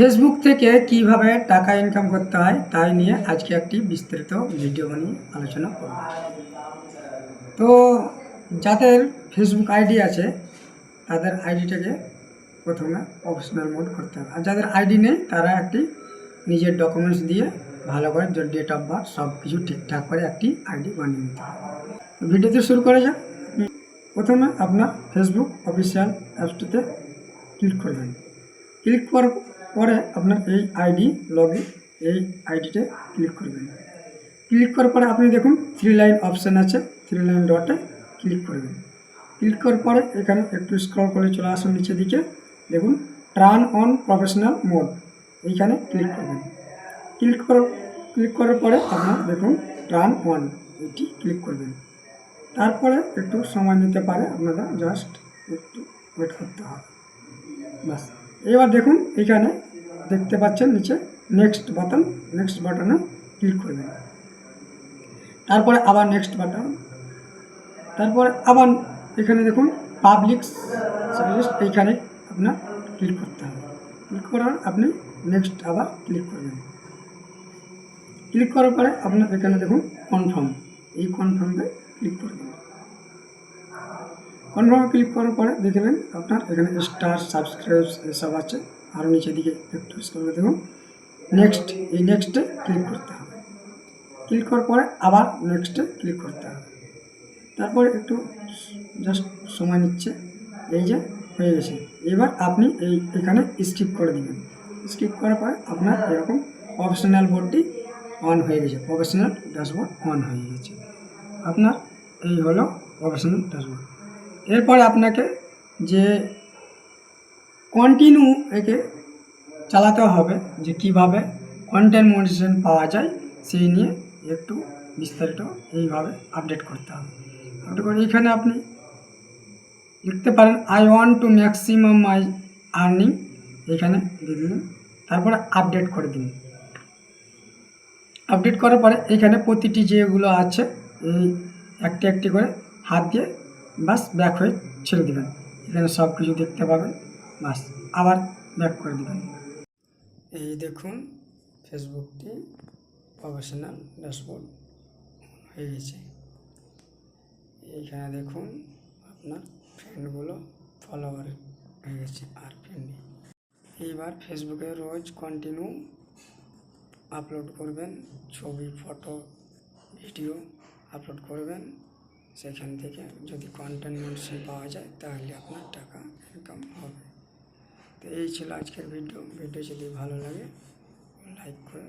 Facebook থেকে কীভাবে টাকা ইনকাম করতে হয়, তাই নিয়ে আজকে একটি বিস্তারিত ভিডিও বানিয়ে আলোচনা করব। তো যাদের ফেসবুক আইডি আছে, তাদের আইডিটাকে প্রথমে প্রফেশনাল মোড করতে হবে। আর যাদের আইডি নেই, তারা একটি নিজের ডকুমেন্টস দিয়ে ভালো করে ডেট অফ বার্থ সব কিছু ঠিকঠাক করে একটি আইডি বানিয়ে নিতে হবে। ভিডিওতে শুরু করা যাক। প্রথমে আপনার ফেসবুক অফিসিয়াল অ্যাপসটিতে ক্লিক করবেন। ক্লিক করার পরে আপনার এই আইডি লগ এই আইডিতে ক্লিক করবেন। ক্লিক করার পরে আপনি দেখুন থ্রি লাইন অপশান আছে থ্রি লাইন ডটে ক্লিক করবেন। ক্লিক করার পরে এখানে একটু স্ক্রল করে চলে আসুন নিচের দিকে। দেখুন টার্ন অন প্রফেশনাল মোড এইখানে ক্লিক করবেন। ক্লিক করার ক্লিক করার পরে আপনার দেখুন টার্ন অন এটি ক্লিক করবেন। তারপরে একটু সময় নিতে পারে, আপনাদের জাস্ট একটু ওয়েট করতে হবে। বাস। এবার দেখুন এখানে দেখতে পাচ্ছেন নিচে নেক্সট বাটন নেক্সট বাটনে ক্লিক করবেন। তারপরে আবার নেক্সট বাটন তারপরে আবার এখানে দেখুন পাবলিক সার্ভিস এইখানে আপনার ক্লিক করতে হবে। ক্লিক করার আপনি নেক্সট আবার ক্লিক করবেন। ক্লিক করার পরে আপনার এখানে দেখুন কনফার্ম এই কনফার্মে ক্লিক করবেন কনফার্মে ক্লিক করার পরে দেখবেন আপনার এখানে স্টার সাবস্ক্রাইব এসব আছে। আরও নিচের দিকে একটু করে দেখুন। নেক্সট এই নেক্সটে ক্লিক করতে হবে। ক্লিক করার পরে আবার নেক্সটে ক্লিক করতে হবে। তারপরে একটু জাস্ট সময় নিচ্ছে। এই যে হয়ে গেছে। এবার আপনি এই এখানে স্কিপ করে দিবেন। স্কিপ করার পরে আপনার এরকম প্রফেশনাল বোর্ডটি অন হয়ে গেছে। প্রফেশনাল ড্যাশবোর্ড অন হয়ে গেছে। আপনার এই হলো প্রফেশনাল ড্যাশবোর্ড এরপরে আপনাকে যে কন্টিনিউ একে চালাতে হবে, যে কীভাবে কন্টেন্ট মনিটাইজেশন পাওয়া যায়, সেই নিয়ে একটু বিস্তারিত এইভাবে আপডেট করতে হবে। আপডেট করে এখানে আপনি লিখতে পারেন I want to maximum my earning এখানে দিয়ে দিলেন। তারপরে আপডেট করে দিন। আপডেট করার পরে এখানে প্রতিটি যেগুলো আছে, এই একটি একটি করে হাত দিয়ে বাস ব্যাক হয়ে ছেড়ে দেবেন। এখানে সব কিছু দেখতে পাবেন। বাস আবার ব্যাক করে দেবেন। এই দেখুন ফেসবুকটি প্রফেশনাল ড্যাশবোর্ড হয়ে গেছে। এইখানে দেখুন, আপনার ফ্রেন্ডগুলো ফলোয়ার হয়ে গেছে আর ফ্রেন্ডে এইবার ফেসবুকে রোজ কন্টিনিউ আপলোড করবেন, ছবি ফটো ভিডিও আপলোড করবেন। সেখান থেকে যদি কন্টেন্ট মেনশন পাওয়া যায় তাহলে আপনার টাকা ইনকাম হবে তো এই ছিল আজকের ভিডিও ভিডিও যদি ভালো লাগে লাইক করে